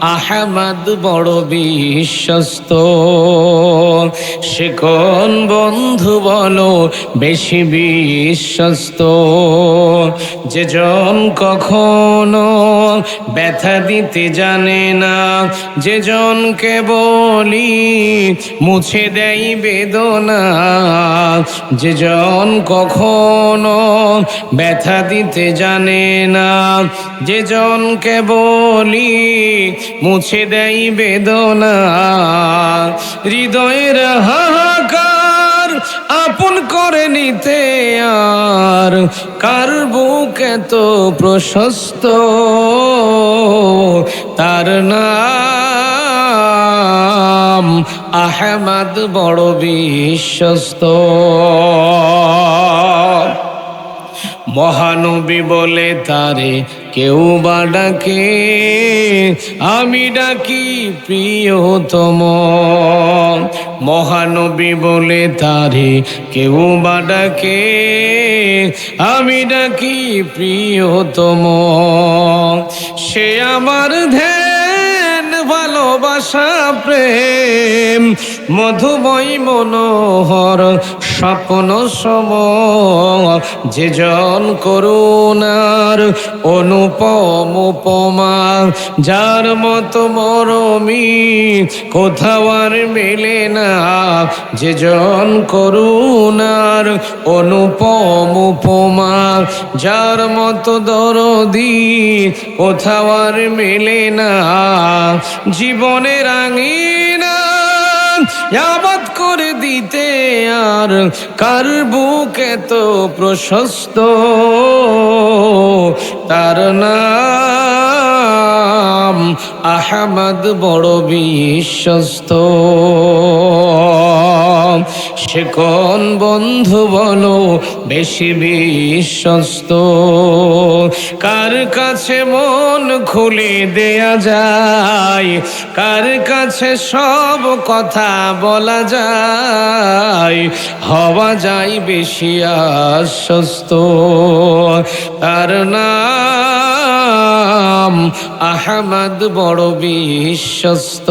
আহমদ বড় বিশ্বস্ত। সে কোন বন্ধু বলো, বেশি বিশ্বস্ত। যে জন কখনো ব্যথা দিতে জানে না, যে জনকে বলি মুছে দেয় বেদনা। যে জন কখনো ব্যথা দিতে জানে না, যে জনকে বলি মুছে দেয় বেদনা। হৃদয়ের হাহাকার আপন করে নিতে আর কার বুক এত প্রশস্ত? তার নাম আহমদ বড় বিশ্বস্ত। মহানবী বলে, তারে কেউ বা ডাকে, আমি ডাকি প্রিয়তম। মহানবী বলে, তারে কেউ বা ডাকে, আমি ডাকি প্রিয়তম। সে আমার ধ্যান ভালোবাসা প্রেম। মধুময় মনোহর স্বপ্ন সম যে জন করুণার অনুপম উপমা, যার মতো মরমি কোথাও আর মেলে না, যে জন করুণার অনুপম উপমা, যার মতো দরদি কোথাও আর মেলে না জীবনের আঙিনা আবাদ করে দিতে আর কার বুক এত প্রশস্ত? তার নাম আহমদ বড় বিশ্বস্ত। সে কোন বন্ধু বলো, বেশি বিশ্বস্ত। কার কাছে মন খুলে দেয়া যায়? কার কাছে সব কথা বলা যায়? হওয়া যায় বেশি আশ্বস্ত। তার নাম আহমদ বড় বিশ্বস্ত।